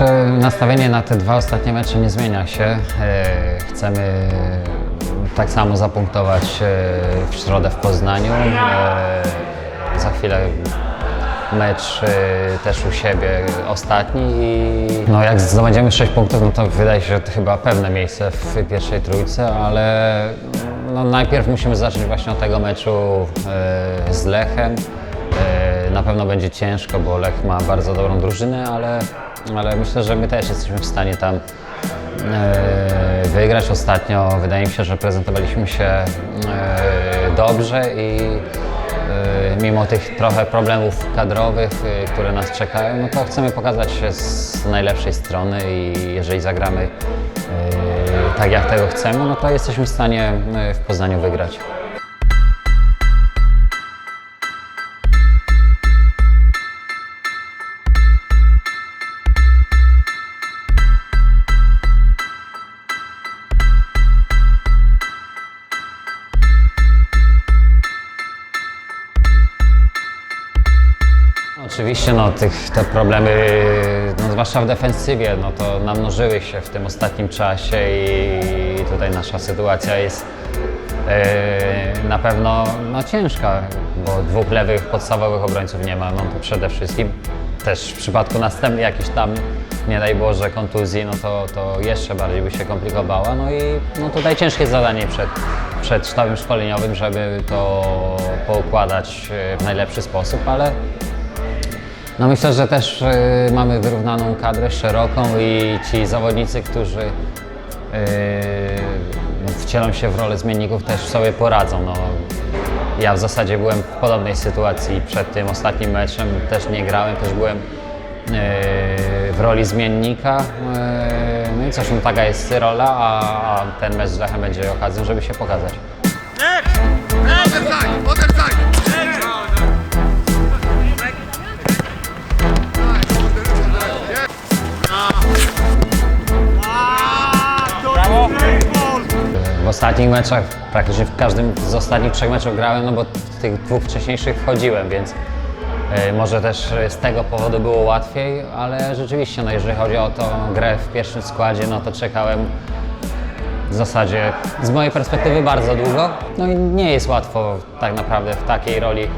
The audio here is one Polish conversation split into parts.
nasze nastawienie na te dwa ostatnie mecze nie zmienia się. E, Chcemy tak samo zapunktować e, w środę w Poznaniu. E, Za chwilę mecz też u siebie ostatni i no jak zdobędziemy 6 punktów, no to wydaje się, że to chyba pewne miejsce w pierwszej trójce, ale no najpierw musimy zacząć właśnie od tego meczu z Lechem. Na pewno będzie ciężko, bo Lech ma bardzo dobrą drużynę, ale, ale myślę, że my też jesteśmy w stanie tam e, wygrać. Ostatnio wydaje mi się, że prezentowaliśmy się e, dobrze i e, mimo tych trochę problemów kadrowych, które nas czekają, no to chcemy pokazać się z najlepszej strony i jeżeli zagramy tak jak tego chcemy, no to jesteśmy w stanie w Poznaniu wygrać. Oczywiście no, tych, te problemy, no, zwłaszcza w defensywie, no, to namnożyły się w tym ostatnim czasie i tutaj nasza sytuacja jest e, na pewno no, ciężka, bo dwóch lewych podstawowych obrońców nie ma, no to przede wszystkim też w przypadku następnej jakiejś tam, nie daj Boże, kontuzji, no to, to jeszcze bardziej by się komplikowała, no i no, tutaj ciężkie zadanie przed, przed sztabem szkoleniowym, żeby to poukładać e, w najlepszy sposób, ale no myślę, że też y, mamy wyrównaną kadrę, szeroką i ci zawodnicy, którzy y, wcielą się w rolę zmienników też sobie poradzą. No, ja w zasadzie byłem w podobnej sytuacji przed tym ostatnim meczem, też nie grałem, też byłem y, w roli zmiennika. Y, no i cóż, no, taka jest rola, a, a ten mecz z Lechem będzie okazją, żeby się pokazać. Oderzaj, oderzaj! W ostatnich meczach, praktycznie w każdym z ostatnich trzech meczów grałem, no bo w tych dwóch wcześniejszych wchodziłem, więc y, może też z tego powodu było łatwiej, ale rzeczywiście, no jeżeli chodzi o tą grę w pierwszym składzie, no to czekałem w zasadzie z mojej perspektywy bardzo długo. No i nie jest łatwo tak naprawdę w takiej roli yy,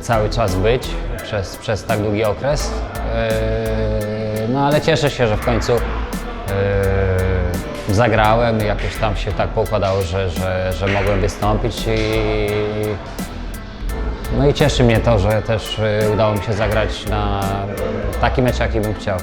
cały czas być przez, przez tak długi okres. Yy, no ale cieszę się, że w końcu yy, zagrałem jakoś tam się tak poukładało, że, że, że mogłem wystąpić i no i cieszy mnie to, że też yy, udało mi się zagrać na taki mecz, jaki bym chciał.